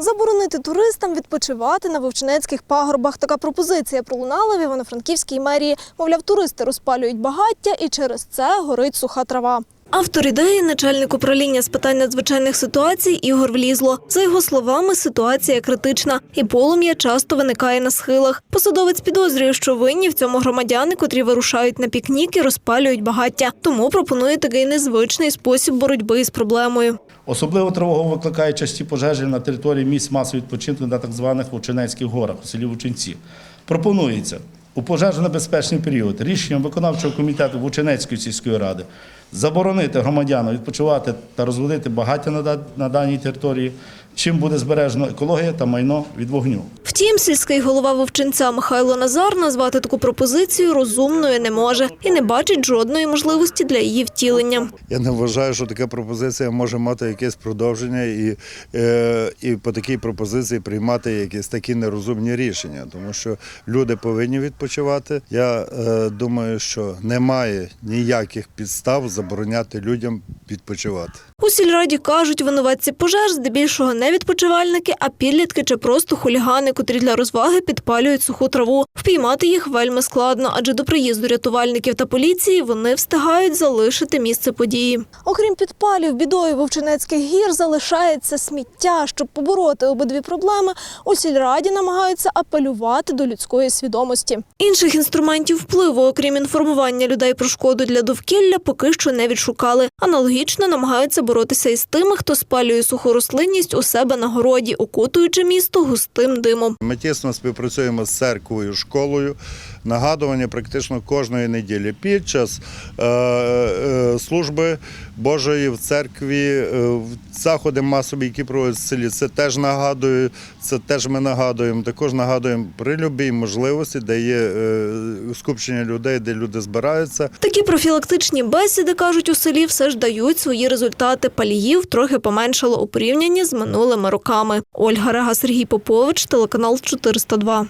Заборонити туристам відпочивати на вовчинецьких пагорбах. Така пропозиція пролунала в Івано-Франківській мерії. Мовляв, туристи розпалюють багаття і через це горить суха трава. Автор ідеї – начальник управління з питань надзвичайних ситуацій Ігор Влізло. За його словами, ситуація критична, і полум'я часто виникає на схилах. Посадовець підозрює, що винні в цьому громадяни, котрі вирушають на пікнік і розпалюють багаття. Тому пропонує такий незвичний спосіб боротьби із проблемою. Особливо тривогу викликають часті пожежі на території місць масового відпочинку на так званих Вовчинецьких горах у селі Вовчинці. Пропонується у пожежонебезпечний період рішенням виконавчого комітету Вовчинецької сільської ради заборонити громадянам відпочивати та розводити багаття на да- на даній території, чим буде збережено екологія та майно від вогню. Втім, сільський голова Вовчинця Михайло Назар назвати таку пропозицію розумною не може і не бачить жодної можливості для її втілення. Я не вважаю, що така пропозиція може мати якесь продовження і, е, і по такій пропозиції приймати якісь такі нерозумні рішення, тому що люди повинні відпочивати. Я е, думаю, що немає ніяких підстав забороняти людям відпочивати. У сільраді кажуть, винуватці пожеж здебільшого не відпочивальники, а підлітки чи просто хулігани, котрі для розваги підпалюють суху траву. Впіймати їх вельми складно, адже до приїзду рятувальників та поліції вони встигають залишити місце події. Окрім підпалів, бідою Вовчинецьких гір залишається сміття. Щоб побороти обидві проблеми, у сільраді намагаються апелювати до людської свідомості. Інших інструментів впливу, окрім інформування людей про шкоду для довкілля, поки що не відшукали. Аналогічно намагаються боротися із тими, хто спалює суху рослинність у себе на городі, окутуючи місто густим димом. Ми тісно співпрацюємо з церквою, школою. Нагадування практично кожної неділі під час е, е, служби Божої в церкві, е, заходи масові, які проводять в селі. Це теж нагадую, це теж ми нагадуємо. Також нагадуємо при будь-якій можливості, де є е, скупчення людей, де люди збираються. Такі профілактичні бесіди, кажуть, у селі все ж дають свої результати. Паліїв трохи поменшало у порівнянні з минулими роками. Ольга Рега, Сергій Попович, телеканал 402.